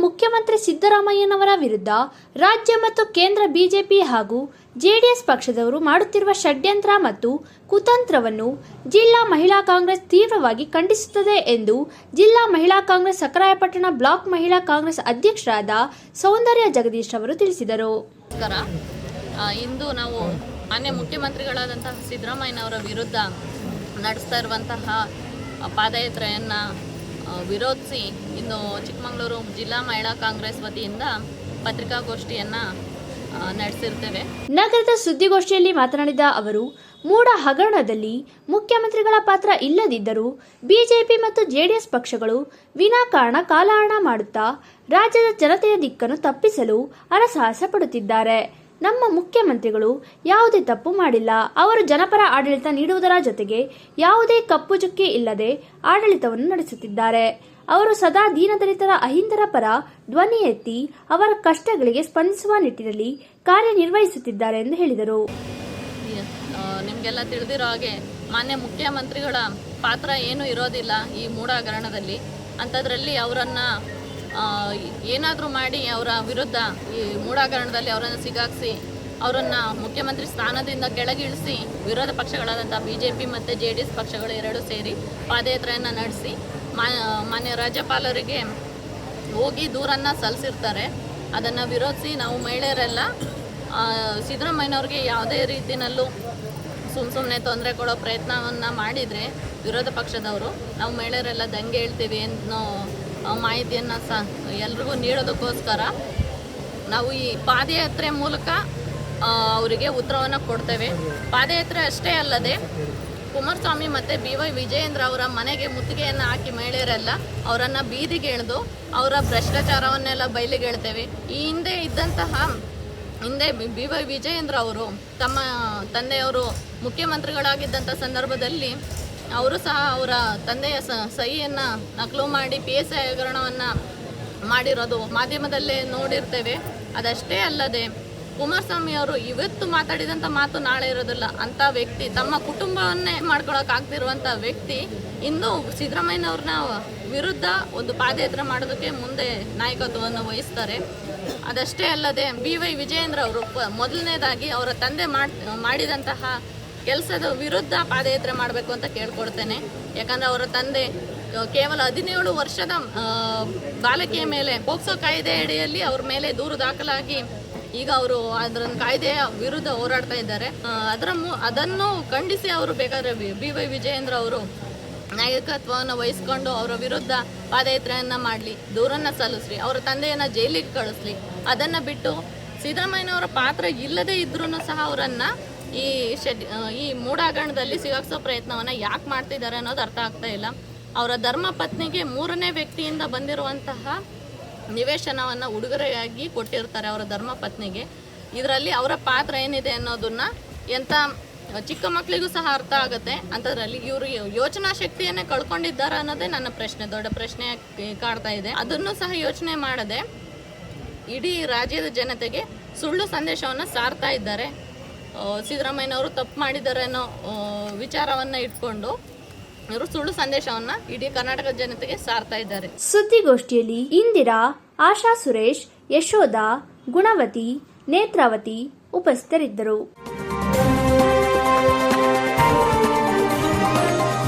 ಮುಖ್ಯಮಂತ್ರಿ ಸಿದ್ದರಾಮಯ್ಯನವರ ವಿರುದ್ಧ ರಾಜ್ಯ ಮತ್ತು ಕೇಂದ್ರ ಬಿಜೆಪಿ ಹಾಗೂ ಜೆಡಿಎಸ್ ಪಕ್ಷದವರು ಮಾಡುತ್ತಿರುವ ಷಡ್ಯಂತ್ರ ಮತ್ತು ಕುತಂತ್ರವನ್ನು ಜಿಲ್ಲಾ ಮಹಿಳಾ ಕಾಂಗ್ರೆಸ್ ತೀವ್ರವಾಗಿ ಖಂಡಿಸುತ್ತದೆ ಎಂದು ಜಿಲ್ಲಾ ಮಹಿಳಾ ಕಾಂಗ್ರೆಸ್ ಸಕರಾಯಪಟ್ಟಣ ಬ್ಲಾಕ್ ಮಹಿಳಾ ಕಾಂಗ್ರೆಸ್ ಅಧ್ಯಕ್ಷರಾದ ಸೌಂದರ್ಯ ಜಗದೀಶ್ ಅವರು ತಿಳಿಸಿದರು. ಇಂದು ನಾವು ಮಾನ್ಯ ಮುಖ್ಯಮಂತ್ರಿಗಳಾದಂತಹ ಸಿದ್ದರಾಮಯ್ಯನವರ ವಿರುದ್ಧ ನಡೆಸ್ತಾ ಇರುವಂತಹ ಪಾದಯಾತ್ರೆಯನ್ನು ವಿರೋಧಿಸಿ ಇನ್ನು ಚಿಕ್ಕಮಗಳೂರು ಜಿಲ್ಲಾ ಮಹಿಳಾ ಕಾಂಗ್ರೆಸ್ ವತಿಯಿಂದ ಪತ್ರಿಕಾಗೋಷ್ಠಿಯನ್ನು ನಡೆಸಿರ್ತೇವೆ. ನಗರದ ಸುದ್ದಿಗೋಷ್ಠಿಯಲ್ಲಿ ಮಾತನಾಡಿದ ಅವರು, ಮೂಡ ಹಗರಣದಲ್ಲಿ ಮುಖ್ಯಮಂತ್ರಿಗಳ ಪಾತ್ರ ಇಲ್ಲದಿದ್ದರೂ ಬಿಜೆಪಿ ಮತ್ತು ಜೆಡಿಎಸ್ ಪಕ್ಷಗಳು ವಿನಾಕಾರಣ ಕಾಲಹರಣ ಮಾಡುತ್ತಾ ರಾಜ್ಯದ ಜನತೆಯ ದಿಕ್ಕನ್ನು ತಪ್ಪಿಸಲು ಹರಸಾಹಸ ಪಡುತ್ತಿದ್ದಾರೆ. ನಮ್ಮ ಮುಖ್ಯಮಂತ್ರಿಗಳು ಯಾವುದೇ ತಪ್ಪು ಮಾಡಿಲ್ಲ. ಅವರು ಜನಪರ ಆಡಳಿತ ನೀಡುವುದರ ಜೊತೆಗೆ ಯಾವುದೇ ಕಪ್ಪು ಚುಕ್ಕೆ ಇಲ್ಲದೆ ಆಡಳಿತವನ್ನು ನಡೆಸುತ್ತಿದ್ದಾರೆ. ಅವರು ಸದಾ ದೀನದಲಿತರ ಅಹಿಂದರ ಪರ ಧ್ವನಿ ಎತ್ತಿ ಅವರ ಕಷ್ಟಗಳಿಗೆ ಸ್ಪಂದಿಸುವ ನಿಟ್ಟಿನಲ್ಲಿ ಕಾರ್ಯನಿರ್ವಹಿಸುತ್ತಿದ್ದಾರೆ ಎಂದು ಹೇಳಿದರು. ನಿಮಗೆಲ್ಲ ತಿಳಿದಿರೋ ಹಾಗೆ ಮಾನ್ಯ ಮುಖ್ಯಮಂತ್ರಿಗಳ ಪಾತ್ರ ಏನೂ ಇರೋದಿಲ್ಲ ಈ ಮೂಢ ಹಗರಣದಲ್ಲಿ ಅಂಥದ್ರಲ್ಲಿ ಅವರನ್ನು ಏನಾದರೂ ಮಾಡಿ ಅವರ ವಿರುದ್ಧ ಈ ಮೂಡಾಕರಣದಲ್ಲಿ ಅವರನ್ನು ಸಿಗಾಕ್ಸಿ, ಅವರನ್ನು ಮುಖ್ಯಮಂತ್ರಿ ಸ್ಥಾನದಿಂದ ಕೆಳಗಿಳಿಸಿ, ವಿರೋಧ ಪಕ್ಷಗಳಾದಂಥ ಬಿ ಜೆ ಪಿ ಮತ್ತು ಜೆ ಡಿ ಎಸ್ ಪಕ್ಷಗಳು ಎರಡೂ ಸೇರಿ ಪಾದಯಾತ್ರೆಯನ್ನು ನಡೆಸಿ ಮಾನ್ಯ ರಾಜ್ಯಪಾಲರಿಗೆ ಹೋಗಿ ದೂರನ್ನು ಸಲ್ಲಿಸಿರ್ತಾರೆ. ಅದನ್ನು ವಿರೋಧಿಸಿ ನಾವು ಮಹಿಳೆಯರೆಲ್ಲ ಸಿದ್ದರಾಮಯ್ಯನವ್ರಿಗೆ ಯಾವುದೇ ರೀತಿಯಲ್ಲೂ ಸುಮ್ಮ ಸುಮ್ಮನೆ ತೊಂದರೆ ಕೊಡೋ ಪ್ರಯತ್ನವನ್ನು ಮಾಡಿದರೆ ವಿರೋಧ ಪಕ್ಷದವರು, ನಾವು ಮಹಿಳೆಯರೆಲ್ಲ ದಂಗೆ ಹೇಳ್ತೀವಿ ಅನ್ನೋ ಮಾಹಿತಿಯನ್ನು ಸ ಎಲ್ರಿಗೂ ನೀಡೋದಕ್ಕೋಸ್ಕರ ನಾವು ಈ ಪಾದಯಾತ್ರೆ ಮೂಲಕ ಅವರಿಗೆ ಉತ್ತರವನ್ನು ಕೊಡ್ತೇವೆ. ಪಾದಯಾತ್ರೆ ಅಷ್ಟೇ ಅಲ್ಲದೆ, ಕುಮಾರಸ್ವಾಮಿ ಮತ್ತು ಬಿ ವೈ ವಿಜಯೇಂದ್ರ ಅವರ ಮನೆಗೆ ಮುತ್ತಿಗೆಯನ್ನು ಹಾಕಿ ಮಹಿಳೆಯರೆಲ್ಲ ಅವರನ್ನು ಬೀದಿಗೆ ಎಳೆದು ಅವರ ಭ್ರಷ್ಟಾಚಾರವನ್ನೆಲ್ಲ ಬಯಲಿಗೆ ಈ ಹಿಂದೆ ಇದ್ದಂತಹ, ಹಿಂದೆ ಬಿ ವೈ ವಿಜಯೇಂದ್ರ ಅವರು ತಮ್ಮ ತಂದೆಯವರು ಮುಖ್ಯಮಂತ್ರಿಗಳಾಗಿದ್ದಂಥ ಸಂದರ್ಭದಲ್ಲಿ ಅವರು ಸಹ ಅವರ ತಂದೆಯ ಸಹಿಯನ್ನು ನಕಲು ಮಾಡಿ ಪಿ ಎಸ್ ಐ ಹಗರಣವನ್ನು ಮಾಡಿರೋದು ಮಾಧ್ಯಮದಲ್ಲೇ ನೋಡಿರ್ತೇವೆ. ಅದಷ್ಟೇ ಅಲ್ಲದೆ ಕುಮಾರಸ್ವಾಮಿ ಅವರು ಇವತ್ತು ಮಾತಾಡಿದಂಥ ಮಾತು ನಾಳೆ ಇರೋದಿಲ್ಲ. ಅಂಥ ವ್ಯಕ್ತಿ, ತಮ್ಮ ಕುಟುಂಬವನ್ನೇ ಮಾಡ್ಕೊಳಕ್ಕಾಗ್ತಿರುವಂಥ ವ್ಯಕ್ತಿ ಇಂದು ಸಿದ್ದರಾಮಯ್ಯನವ್ರನ್ನ ವಿರುದ್ಧ ಒಂದು ಪಾದಯಾತ್ರೆ ಮಾಡೋದಕ್ಕೆ ಮುಂದೆ ನಾಯಕತ್ವವನ್ನು ವಹಿಸ್ತಾರೆ. ಅದಷ್ಟೇ ಅಲ್ಲದೆ ಬಿ ವೈ ವಿಜಯೇಂದ್ರ ಅವರು ಮೊದಲನೇದಾಗಿ ಅವರ ತಂದೆ ಮಾಡ್ ಮಾಡಿದಂತಹ ಕೆಲಸದ ವಿರುದ್ಧ ಪಾದಯಾತ್ರೆ ಮಾಡಬೇಕು ಅಂತ ಕೇಳ್ಕೊಡ್ತೇನೆ ಯಾಕಂದರೆ ಅವರ ತಂದೆ ಕೇವಲ ಹದಿನೇಳು ವರ್ಷದ ಬಾಲಕಿಯ ಮೇಲೆ ಪೋಕ್ಸೋ ಕಾಯ್ದೆ ಅಡಿಯಲ್ಲಿ ಅವ್ರ ಮೇಲೆ ದೂರು ದಾಖಲಾಗಿ ಈಗ ಅವರು ಅದರ ಕಾಯ್ದೆಯ ವಿರುದ್ಧ ಹೋರಾಡ್ತಾ ಇದ್ದಾರೆ. ಅದರ ಅದನ್ನು ಖಂಡಿಸಿ ಅವರು ಬೇಕಾದರೆ ಬಿ ವೈ ವಿಜಯೇಂದ್ರ ಅವರು ನಾಯಕತ್ವವನ್ನು ವಹಿಸ್ಕೊಂಡು ಅವರ ವಿರುದ್ಧ ಪಾದಯಾತ್ರೆಯನ್ನು ಮಾಡಲಿ, ದೂರನ್ನು ಸಲ್ಲಿಸ್ಲಿ, ಅವರ ತಂದೆಯನ್ನು ಜೈಲಿಗೆ ಕಳಿಸ್ಲಿ. ಅದನ್ನು ಬಿಟ್ಟು ಸಿದ್ದರಾಮಯ್ಯನವರ ಪಾತ್ರ ಇಲ್ಲದೇ ಇದ್ರೂ ಸಹ ಅವರನ್ನು ಈ ಶೆಡ್ ಈ ಮೂಡಾಗಣದಲ್ಲಿ ಸಿಗಾಕ್ಸೋ ಪ್ರಯತ್ನವನ್ನು ಯಾಕೆ ಮಾಡ್ತಿದ್ದಾರೆ ಅನ್ನೋದು ಅರ್ಥ ಆಗ್ತಾ ಇಲ್ಲ. ಅವರ ಧರ್ಮ ಪತ್ನಿಗೆ ಮೂರನೇ ವ್ಯಕ್ತಿಯಿಂದ ಬಂದಿರುವಂತಹ ನಿವೇಶನವನ್ನು ಉಡುಗೊರೆಯಾಗಿ ಕೊಟ್ಟಿರ್ತಾರೆ ಅವರ ಧರ್ಮ ಪತ್ನಿಗೆ. ಇದರಲ್ಲಿ ಅವರ ಪಾತ್ರ ಏನಿದೆ ಅನ್ನೋದನ್ನ ಎಂಥ ಚಿಕ್ಕ ಮಕ್ಕಳಿಗೂ ಸಹ ಅರ್ಥ ಆಗುತ್ತೆ. ಅಂಥದ್ರಲ್ಲಿ ಇವರು ಯೋಚನಾ ಶಕ್ತಿಯನ್ನೇ ಕಳ್ಕೊಂಡಿದ್ದಾರೆ ಅನ್ನೋದೇ ನನ್ನ ಪ್ರಶ್ನೆ. ದೊಡ್ಡ ಪ್ರಶ್ನೆ ಕಾಡ್ತಾ ಇದೆ. ಅದನ್ನು ಸಹ ಯೋಚನೆ ಮಾಡದೆ ಇಡೀ ರಾಜ್ಯದ ಜನತೆಗೆ ಸುಳ್ಳು ಸಂದೇಶವನ್ನು ಸಾರ್ತಾ ಇದ್ದಾರೆ. ಸಿದ್ದರಾಮಯ್ಯನವರು ತಪ್ಪು ಮಾಡಿದ್ದಾರೆ ಅನ್ನೋ ವಿಚಾರವನ್ನು ಇಟ್ಕೊಂಡು ಇವರು ಸುಳ್ಳು ಸಂದೇಶವನ್ನು ಇಡೀ ಕರ್ನಾಟಕ ಜನತೆಗೆ ಸಾರ್ತಾ ಇದ್ದಾರೆ. ಸುದ್ದಿಗೋಷ್ಠಿಯಲ್ಲಿ ಇಂದಿರಾ, ಆಶಾ ಸುರೇಶ್, ಯಶೋಧ, ಗುಣವತಿ, ನೇತ್ರಾವತಿ ಉಪಸ್ಥಿತರಿದ್ದರು.